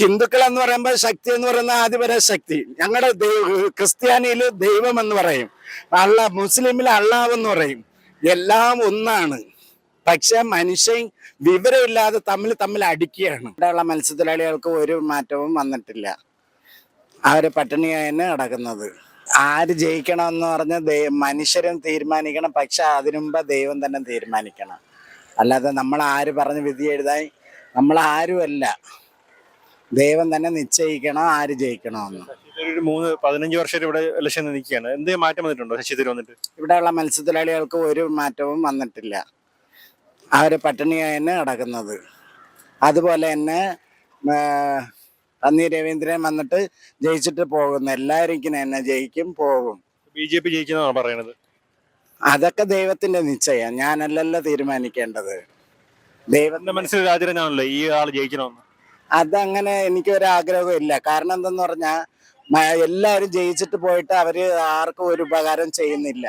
ഹിന്ദുക്കൾ എന്ന് പറയുമ്പോൾ ശക്തി എന്ന് പറയുന്ന ആദിപര ശക്തി. ഞങ്ങളുടെ ക്രിസ്ത്യാനിയിൽ ദൈവം എന്ന് പറയും. അള്ള മുസ്ലിമിൽ അള്ളാവ് എന്ന് പറയും. എല്ലാം ഒന്നാണ്. പക്ഷെ മനുഷ്യൻ വിവരമില്ലാതെ തമ്മിൽ തമ്മിൽ അടിക്കുകയാണ്. ഇവിടെയുള്ള മത്സ്യത്തൊഴിലാളികൾക്ക് ഒരു മാറ്റവും വന്നിട്ടില്ല. അവർ പട്ടിണിയായി തന്നെ കിടക്കുന്നത്. ആര് ജയിക്കണമെന്ന് പറഞ്ഞ് മനുഷ്യരും തീരുമാനിക്കണം. പക്ഷെ അതിനുമുമ്പ് ദൈവം തന്നെ തീരുമാനിക്കണം. അല്ലാതെ നമ്മൾ ആര് പറഞ്ഞ് വിധി എഴുതായി നമ്മൾ ആരുമല്ല. ദൈവം തന്നെ നിശ്ചയിക്കണം? ആര് ജയിക്കണമെന്ന് ഒരു മൂന്ന് പതിനഞ്ച് വർഷം ഇവിടെ ലക്ഷ്യം നിൽക്കുകയാണ്. എന്ത് മാറ്റം വന്നിട്ടുണ്ടോ ശശി തരൂർ വന്നിട്ട്? ഇവിടെയുള്ള മത്സ്യത്തൊഴിലാളികൾക്ക് ഒരു മാറ്റവും വന്നിട്ടില്ല. അവർ പട്ടിണിയായി തന്നെ കിടക്കുന്നത്. അതുപോലെ തന്നെ ആ, പന്നി രവീന്ദ്രൻ വന്നിട്ട് ജയിച്ചിട്ട് പോകുന്നു. എല്ലാവരും എന്നെ തന്നെ ജയിക്കും പോകും. ബി ജെ പി ജയിക്കുന്നതാണ് പറയണത്? അതൊക്കെ ദൈവത്തിന്റെ നിശ്ചയം. ഞാനല്ലല്ലോ തീരുമാനിക്കേണ്ടത്. ദൈവത്തിന്റെ മനസ്സിൽ രാജരനാണല്ലോ ഈ ആൾ ജയിക്കണമെന്ന് അതങ്ങനെ എനിക്ക് ഒരു ആഗ്രഹവും ഇല്ല. കാരണം എന്തെന്ന് പറഞ്ഞാൽ എല്ലാവരും ജയിച്ചിട്ട് പോയിട്ട് അവർ ആർക്കും ഒരു ഉപകാരം ചെയ്യുന്നില്ല.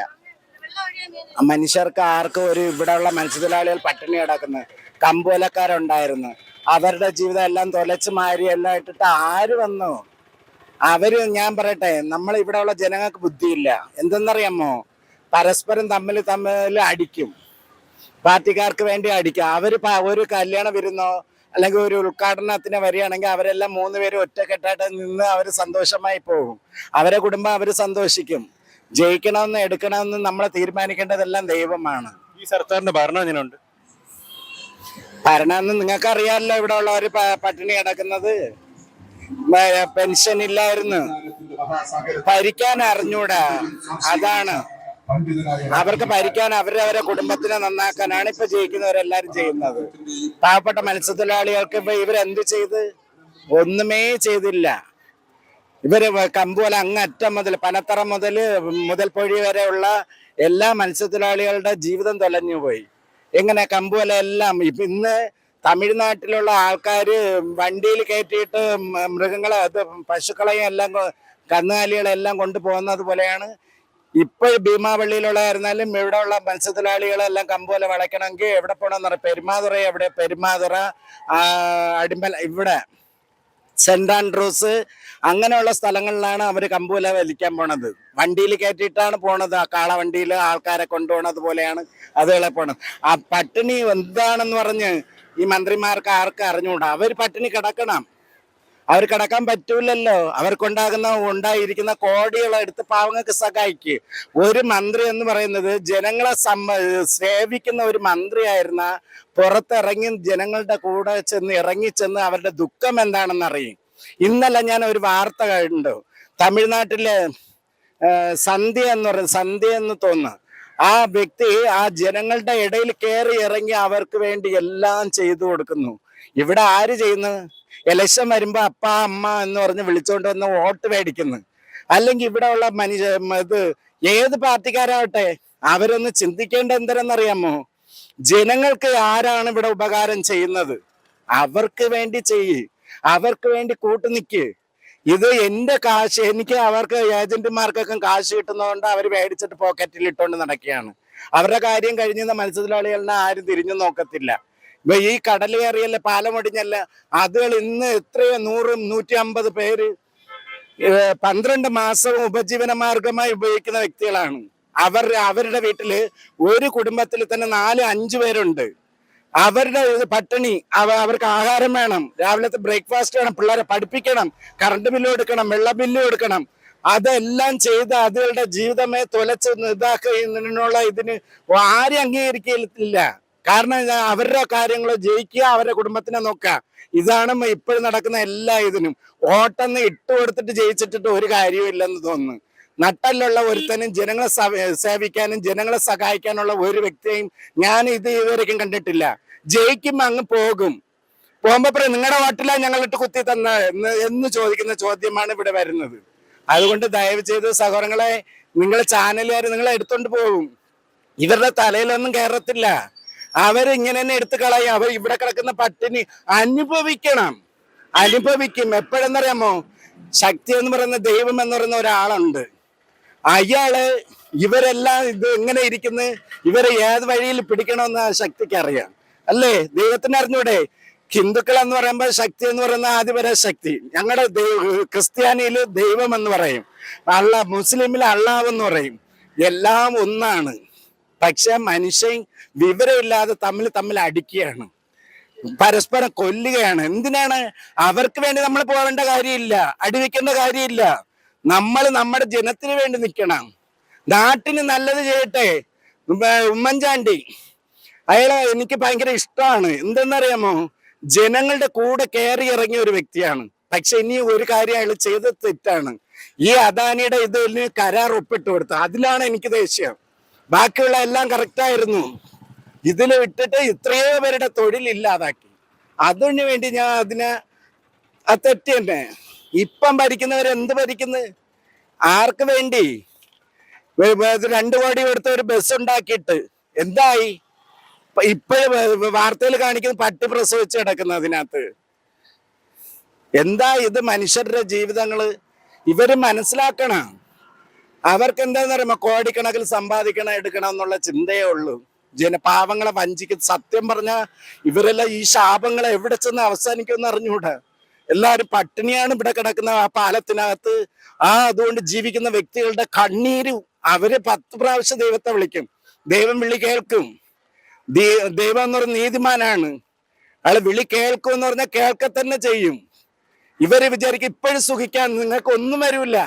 മനുഷ്യർക്ക് ആർക്കും ഒരു ഇവിടെയുള്ള മത്സ്യത്തൊഴിലാളികൾ പട്ടിണി കിടക്കുന്നത് കമ്പോലക്കാരുണ്ടായിരുന്നു. അവരുടെ ജീവിതം എല്ലാം തൊലച്ച് മാരി എല്ലാം ഇട്ടിട്ട് ആര് വന്നു? അവർ ഞാൻ പറയട്ടെ നമ്മൾ ഇവിടെയുള്ള ജനങ്ങൾക്ക് ബുദ്ധിയില്ല. എന്തെന്നറിയാമോ? പരസ്പരം തമ്മിൽ തമ്മിൽ അടിക്കും. പാർട്ടിക്കാർക്ക് വേണ്ടി അടിക്കും. അവർ ഒരു കല്യാണ വിരുന്നോ അല്ലെങ്കിൽ ഒരു ഉദ്ഘാടനത്തിന് വരികയാണെങ്കിൽ അവരെല്ലാം മൂന്ന് പേരും ഒറ്റക്കെട്ടായിട്ട് നിന്ന് അവർ സന്തോഷമായി പോകും. അവരെ കുടുംബം അവർ സന്തോഷിക്കും. ജയിക്കണമെന്ന് എടുക്കണമെന്ന് നമ്മൾ തീരുമാനിക്കേണ്ടതെല്ലാം ദൈവമാണ്. ഈ സർക്കാരിന്റെ ഭരണം എങ്ങനെയുണ്ട്? ഭരണമെന്ന് നിങ്ങൾക്ക് അറിയാമല്ലോ ഇവിടെ ഉള്ളവർ പട്ടിണി കിടക്കുന്നത്. പെൻഷൻ ഇല്ലായിരുന്നു. ഭരിക്കാൻ അറിഞ്ഞൂടാ. അതാണ്. അവർക്ക് ഭരിക്കാൻ അവരവരെ കുടുംബത്തിനെ നന്നാക്കാനാണ് ഇപ്പൊ ജയിക്കുന്നവരെല്ലാരും ചെയ്യുന്നത്. പാവപ്പെട്ട മത്സ്യത്തൊഴിലാളികൾക്ക് ഇപ്പൊ ഇവരെന്ത് ചെയ്ത്? ഒന്നുമേ ചെയ്തില്ല. ഇവർ കമ്പുപോലെ അങ്ങറ്റം മുതൽ പനത്തറ മുതൽ മുതൽപ്പൊഴി വരെയുള്ള എല്ലാ മത്സ്യത്തൊഴിലാളികളുടെ ജീവിതം തൊലഞ്ഞു പോയി. എങ്ങനെ കമ്പുപോലെ എല്ലാം ഇപ്പൊ ഇന്ന് തമിഴ്നാട്ടിലുള്ള ആൾക്കാര് വണ്ടിയിൽ കയറ്റിയിട്ട് മൃഗങ്ങളെ പശുക്കളെയും എല്ലാം കന്നുകാലികളെല്ലാം കൊണ്ടുപോകുന്നത് പോലെയാണ്. ഇപ്പൊ ഭീമാവള്ളിയിലുള്ളതായിരുന്നാലും ഇവിടെ ഉള്ള മത്സ്യത്തൊഴിലാളികളെല്ലാം കമ്പോലെ വളയ്ക്കണമെങ്കിൽ എവിടെ പോകണമെന്ന് പറയാം പെരുമാതുറ എവിടെ? പെരുമാതുറ അടിമല ഇവിടെ. സെന്റ് ആൻഡ്രൂസ് അങ്ങനെയുള്ള സ്ഥലങ്ങളിലാണ് അവർ കമ്പൂല വലിക്കാൻ പോണത്. വണ്ടിയിൽ കയറ്റിയിട്ടാണ് പോണത്. ആ കാളവണ്ടിയിൽ ആൾക്കാരെ കൊണ്ടുപോണത് പോലെയാണ് അതുകളെ പോണത്. ആ പട്ടിണി എന്താണെന്ന് പറഞ്ഞ് ഈ മന്ത്രിമാർക്ക് ആർക്ക് അറിഞ്ഞുകൂടാ അവർ പട്ടിണി കിടക്കണം. അവർ കിടക്കാൻ പറ്റൂലല്ലോ. അവർക്കുണ്ടാകുന്ന ഉണ്ടായിരിക്കുന്ന കോടികളെ എടുത്ത് പാവങ്ങൾക്ക് സഹായിക്ക്. ഒരു മന്ത്രി എന്ന് പറയുന്നത് ജനങ്ങളെ സമ്മ സേവിക്കുന്ന ഒരു മന്ത്രിയായിരുന്ന പുറത്തിറങ്ങി ജനങ്ങളുടെ കൂടെ ചെന്ന് ഇറങ്ങിച്ചെന്ന് അവരുടെ ദുഃഖം എന്താണെന്ന് അറിയും ഇന്നലെ ഞാൻ ഒരു വാർത്ത കണ്ടു. തമിഴ്നാട്ടിലെ സന്ധ്യ എന്ന് പറയുന്നത് സന്ധ്യ എന്ന് തോന്നുന്നു. ആ വ്യക്തി ആ ജനങ്ങളുടെ ഇടയിൽ കയറി ഇറങ്ങി അവർക്ക് വേണ്ടി എല്ലാം ചെയ്തു കൊടുക്കുന്നു. ഇവിടെ ആര് ചെയ്യുന്നു? ഇലക്ഷൻ വരുമ്പോ അപ്പ അമ്മ എന്ന് പറഞ്ഞ് വിളിച്ചോണ്ട് വന്ന് വോട്ട് മേടിക്കുന്നു. അല്ലെങ്കിൽ ഇവിടെ ഉള്ള മനുഷ്യ ഇത് ഏത് പാർട്ടിക്കാരാവട്ടെ അവരൊന്ന് ചിന്തിക്കേണ്ട എന്തിനെന്നറിയാമോ ജനങ്ങൾക്ക് ആരാണ് ഇവിടെ ഉപകാരം ചെയ്യുന്നത്? അവർക്ക് വേണ്ടി ചെയ്യ്. അവർക്ക് വേണ്ടി കൂട്ടുനിക്ക് ഇത് എന്റെ കാശ് എനിക്ക് അവർക്ക് ഏജന്റുമാർക്കൊക്കെ കാശ് കിട്ടുന്നതുകൊണ്ട് അവർ മേടിച്ചിട്ട് പോക്കറ്റിൽ ഇട്ടുകൊണ്ട് നടക്കുകയാണ്. അവരുടെ കാര്യം കഴിഞ്ഞ മത്സ്യത്തൊഴിലാളികളിനെ ആരും തിരിഞ്ഞു നോക്കത്തില്ല. ഇപ്പൊ ഈ കടൽ കയറിയല്ല പാലം ഒടിഞ്ഞല്ല അതുകൾ ഇന്ന് എത്രയോ നൂറും നൂറ്റി അമ്പത് പേര് പന്ത്രണ്ട് മാസവും ഉപജീവന മാർഗമായി ഉപയോഗിക്കുന്ന വ്യക്തികളാണ്. അവർ അവരുടെ വീട്ടിൽ ഒരു കുടുംബത്തിൽ തന്നെ നാല് അഞ്ചു പേരുണ്ട്. അവരുടെ പട്ടിണി അവ അവർക്ക് ആഹാരം വേണം രാവിലത്തെ ബ്രേക്ക്ഫാസ്റ്റ് വേണം പിള്ളേരെ പഠിപ്പിക്കണം കറണ്ട് ബില്ല് കൊടുക്കണം വെള്ള ബില്ല് കൊടുക്കണം. അതെല്ലാം ചെയ്ത് അതുകളുടെ ജീവിതമേ തുലച്ച് ഇതാക്കുന്നതിനുള്ള ഇതിന് ആരും അംഗീകരിക്കില്ല കാരണം അവരുടെ കാര്യങ്ങൾ ജയിക്കുക അവരുടെ കുടുംബത്തിനെ നോക്കുക. ഇതാണ് ഇപ്പോഴും നടക്കുന്ന എല്ലാ ഇതിനും. ഓട്ടെന്ന് ഇട്ട് കൊടുത്തിട്ട് ജയിച്ചിട്ടിട്ട് ഒരു കാര്യവും ഇല്ലെന്ന് തോന്നുന്നു. നട്ടല്ലുള്ള ഒരുത്തനും ജനങ്ങളെ സവ- സേവിക്കാനും ജനങ്ങളെ സഹായിക്കാനുള്ള ഒരു വ്യക്തിയെയും ഞാൻ ഇത് ഇതുവരെയും കണ്ടിട്ടില്ല. ജയിക്കുമ്പോ അങ്ങ് പോകും. പോകുമ്പോ പറയും നിങ്ങളുടെ വോട്ടിലാ ഞങ്ങളിട്ട് കുത്തി തന്ന എന്ന് എന്ന് ചോദിക്കുന്ന ചോദ്യമാണ് ഇവിടെ വരുന്നത്. അതുകൊണ്ട് ദയവ് ചെയ്ത് സഹോദരങ്ങളെ നിങ്ങളെ ചാനലുകാർ നിങ്ങളെ എടുത്തോണ്ട് പോകും ഇവരുടെ തലയിലൊന്നും കയറത്തില്ല അവരിങ്ങനെ തന്നെ എടുത്തു കളയും. അവർ ഇവിടെ കിടക്കുന്ന പട്ടിണി അനുഭവിക്കണം. അനുഭവിക്കും. എപ്പോഴെന്നറിയാമോ? ശക്തി എന്ന് പറയുന്ന ദൈവം എന്ന് പറയുന്ന ഒരാളുണ്ട്. അയാൾ ഇവരെല്ലാം ഇത് എങ്ങനെ ഇരിക്കുന്നു? ഇവരെ ഏത് വഴിയിൽ പിടിക്കണമെന്ന് ശക്തിക്ക് അറിയാം. അല്ലേ? ദൈവത്തിന് അറിഞ്ഞൂടെ? ഹിന്ദുക്കൾ എന്ന് പറയുമ്പോൾ ശക്തി എന്ന് പറയുന്ന ആദിപര ശക്തി. ഞങ്ങളുടെ ക്രിസ്ത്യാനിയിൽ ദൈവം എന്ന് പറയും. അള്ളാ മുസ്ലിമിൽ അള്ളാവ് എന്ന് പറയും. എല്ലാം ഒന്നാണ്. പക്ഷെ മനുഷ്യൻ വിവരമില്ലാതെ തമ്മിൽ തമ്മിൽ അടിക്കുകയാണ്. പരസ്പരം കൊല്ലുകയാണ്. എന്തിനാണ്? അവർക്ക് വേണ്ടി നമ്മൾ പോകേണ്ട കാര്യമില്ല. അടിവെക്കേണ്ട കാര്യമില്ല. നമ്മൾ നമ്മുടെ ജനത്തിന് വേണ്ടി നിൽക്കണം. നാട്ടിന് നല്ലത് ചെയ്യട്ടെ. ഉമ്മൻചാണ്ടി. അയാളെ എനിക്ക് ഭയങ്കര ഇഷ്ടമാണ്. എന്തെന്നറിയാമോ? ജനങ്ങളുടെ കൂടെ കയറി ഇറങ്ങിയ ഒരു വ്യക്തിയാണ്. പക്ഷെ ഇനി ഒരു കാര്യം അയാൾ ചെയ്തത് തെറ്റാണ്. ഈ അദാനിയുടെ ഇതിൽ കരാർ ഒപ്പിട്ട് കൊടുത്തത്. അതിലാണ് എനിക്ക് ദേഷ്യം. ബാക്കിയുള്ള എല്ലാം കറക്റ്റ് ആയിരുന്നു. ഇതിൽ വിട്ടിട്ട് ഇത്രയോ പേരുടെ തൊഴിൽ ഇല്ലാതാക്കി. അതിനു വേണ്ടി ഞാൻ അതിനെ ആ തെറ്റ് തന്നെ. ഇപ്പം ഭരിക്കുന്നവർ എന്ത് ഭരിക്കുന്നത് ആർക്ക് വേണ്ടി? രണ്ട് കോടി കൊടുത്ത ഒരു ബസ് ഉണ്ടാക്കിയിട്ട് എന്തായി? ഇപ്പോഴും വാർത്തയിൽ കാണിക്കുന്ന പട്ടി പ്രസവിച്ച് കിടക്കുന്ന അതിനകത്ത്. എന്താ ഇത് മനുഷ്യരുടെ ജീവിതങ്ങൾ? ഇവർ മനസ്സിലാക്കണം. അവർക്ക് എന്താന്ന് പറയുമ്പോ കോടിക്കണക്കിൽ സമ്പാദിക്കണം എടുക്കണം എന്നുള്ള ചിന്തയേ ഉള്ളൂ. ജനപാവങ്ങളെ വഞ്ചിക്ക് സത്യം പറഞ്ഞ ഇവരെല്ലാം ഈ ശാപങ്ങളെ എവിടെ ചെന്ന് അവസാനിക്കുമെന്ന് അറിഞ്ഞുകൂടാ? എല്ലാവരും പട്ടിണിയാണ് ഇവിടെ കിടക്കുന്ന ആ പാലത്തിനകത്ത് ആ അതുകൊണ്ട് ജീവിക്കുന്ന വ്യക്തികളുടെ കണ്ണീര് അവർ പത്ത് പ്രാവശ്യം ദൈവത്തെ വിളിക്കും. ദൈവം വിളി കേൾക്കും. ദൈവം എന്ന് പറഞ്ഞ നീതിമാനാണ്. അയാൾ വിളി കേൾക്കും എന്ന് പറഞ്ഞാൽ കേൾക്ക തന്നെ ചെയ്യും. ഇവർ വിചാരിക്കും ഇപ്പോഴും സുഖിക്കാൻ നിങ്ങൾക്ക് ഒന്നും വരൂല.